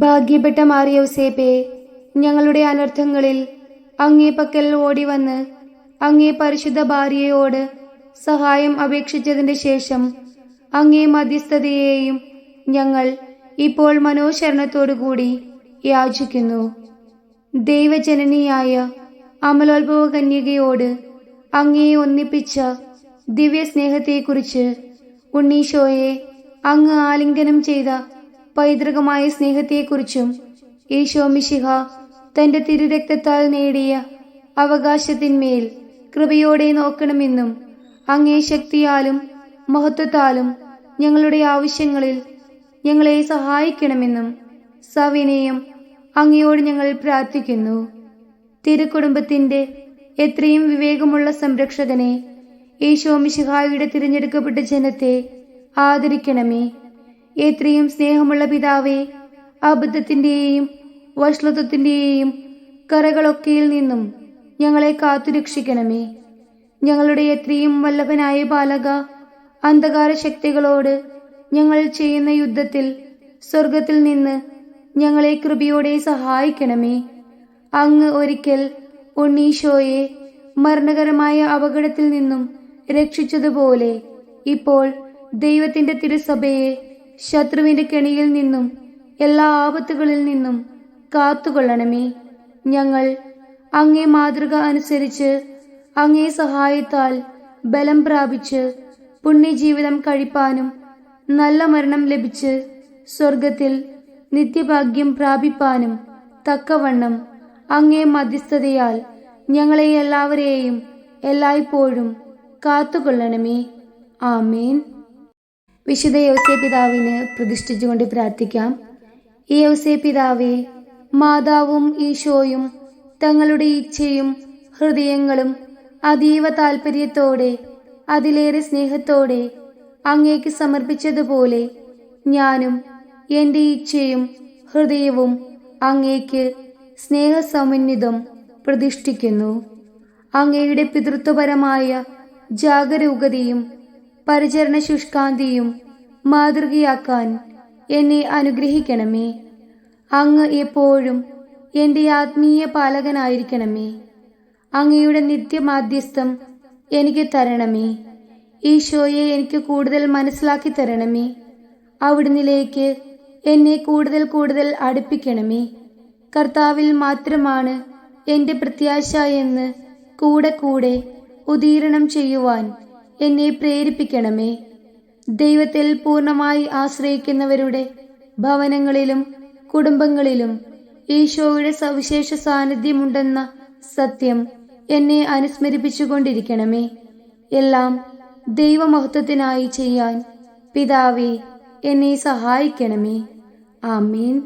ഭാഗ്യപ്പെട്ട മാറിയൗസേപ്പെ ഞങ്ങളുടെ അനർത്ഥങ്ങളിൽ അങ്ങേ പക്കൽ ഓടി വന്ന് അങ്ങേ പരിശുദ്ധ ഭാര്യയോട് സഹായം അപേക്ഷിച്ചതിന്റെ ശേഷം അങ്ങേ മധ്യസ്ഥതയെയും ഞങ്ങൾ ഇപ്പോൾ മനോശരണത്തോടുകൂടി യാചിക്കുന്നു. ദൈവജനനിയായ അമലോത്ഭവ കന്യകയോട് അങ്ങേ ഒന്നിപ്പിച്ച ദിവ്യസ്നേഹത്തെക്കുറിച്ച് ഉണ്ണീശോയെ അങ്ങ് ആലിംഗനം ചെയ്ത പൈതൃകമായ സ്നേഹത്തെക്കുറിച്ചും ഈശോ മിശിഹ തന്റെ തിരുരക്തത്താൽ നേടിയ അവകാശത്തിന്മേൽ കൃപയോടെ നോക്കണമെന്നും അങ്ങേ ശക്തിയാലും മഹത്വത്താലും ഞങ്ങളുടെ ആവശ്യങ്ങളിൽ ഞങ്ങളെ സഹായിക്കണമെന്നും സവിനയം അങ്ങയോട് ഞങ്ങൾ പ്രാർത്ഥിക്കുന്നു. തിരുക്കുടുംബത്തിന്റെ എത്രയും വിവേകമുള്ള സംരക്ഷകനെ ഈശോ മിശിഹായുടെ തിരഞ്ഞെടുക്കപ്പെട്ട ജനത്തെ ആദരിക്കണമേ. എത്രയും സ്നേഹമുള്ള പിതാവേ അബദ്ധത്തിന്റെയും വഷ്ലത്വത്തിന്റെയും കറകളൊക്കെയിൽ നിന്നും ഞങ്ങളെ കാത്തുരക്ഷിക്കണമേ. ഞങ്ങളുടെ എത്രയും വല്ലഭനായ ബാലക അന്ധകാര ശക്തികളോട് ഞങ്ങൾ ചെയ്യുന്ന യുദ്ധത്തിൽ സ്വർഗത്തിൽ നിന്ന് ഞങ്ങളെ കൃപയോടെ സഹായിക്കണമേ. അങ്ങ് ഒരിക്കൽ ഉണ്ണീശോയെ മരണകരമായ അപകടത്തിൽ നിന്നും രക്ഷിച്ചതുപോലെ ഇപ്പോൾ ദൈവത്തിന്റെ തിരുസഭയെ ശത്രുവിന്റെ കെണിയിൽ നിന്നും എല്ലാ ആപത്തുകളിൽ നിന്നും കാത്തുകൊള്ളണമേ. ഞങ്ങൾ അങ്ങേ മാതൃക അനുസരിച്ച് അങ്ങേ സഹായത്താൽ ബലം പ്രാപിച്ച് പുണ്യജീവിതം കഴിപ്പാനും നല്ല മരണം ലഭിച്ച് സ്വർഗത്തിൽ നിത്യഭാഗ്യം പ്രാപിപ്പാനും തക്കവണ്ണം അങ്ങേ മധ്യസ്ഥതയാൽ ഞങ്ങളെ എല്ലാവരെയും എല്ലായ്പ്പോഴും കാത്തുകൊള്ളണമേ. ആമേൻ. വിശുദ്ധ യൗസേ പിതാവിന് പ്രതിഷ്ഠിച്ചുകൊണ്ട് പ്രാർത്ഥിക്കാം. ഈ യൗസേ പിതാവേ മാതാവും ഈശോയും തങ്ങളുടെ ഇച്ഛയും ഹൃദയങ്ങളും അതീവ താൽപ്പര്യത്തോടെ അതിലേറെ സ്നേഹത്തോടെ അങ്ങേക്ക് സമർപ്പിച്ചതുപോലെ ഞാനും എന്റെ ഇച്ഛയും ഹൃദയവും അങ്ങേക്ക് സ്നേഹസമന്വിതം പ്രതിഷ്ഠിക്കുന്നു. അങ്ങയുടെ പിതൃത്വപരമായ ജാഗരൂകതയും പരിചരണ ശുഷ്കാന്തിയും മാതൃകയാക്കാൻ എന്നെ അനുഗ്രഹിക്കണമേ. അങ്ങ് എപ്പോഴും എന്റെ ആത്മീയ പാലകനായിരിക്കണമേ. അങ്ങയുടെ നിത്യമാധ്യസ്ഥം എനിക്ക് തരണമേ. ഈശോയെ എനിക്ക് കൂടുതൽ മനസ്സിലാക്കി തരണമേ. അവിടുന്നിലേക്ക് എന്നെ കൂടുതൽ കൂടുതൽ അടുപ്പിക്കണമേ. കർത്താവിൽ മാത്രമാണ് എന്റെ പ്രത്യാശ എന്ന് കൂടെ കൂടെ ഉദീരണം ചെയ്യുവാൻ എന്നെ പ്രേരിപ്പിക്കണമേ. ദൈവത്തിൽ പൂർണമായി ആശ്രയിക്കുന്നവരുടെ ഭവനങ്ങളിലും കുടുംബങ്ങളിലും ഈശോയുടെ സവിശേഷ സാന്നിധ്യമുണ്ടെന്ന സത്യം എന്നെ അനുസ്മരിപ്പിച്ചുകൊണ്ടിരിക്കണമേ. എല്ലാം ദൈവമഹത്വത്തിനായി ചെയ്യാൻ പിതാവേ എന്നെ സഹായിക്കണമേ. ആമീൻ.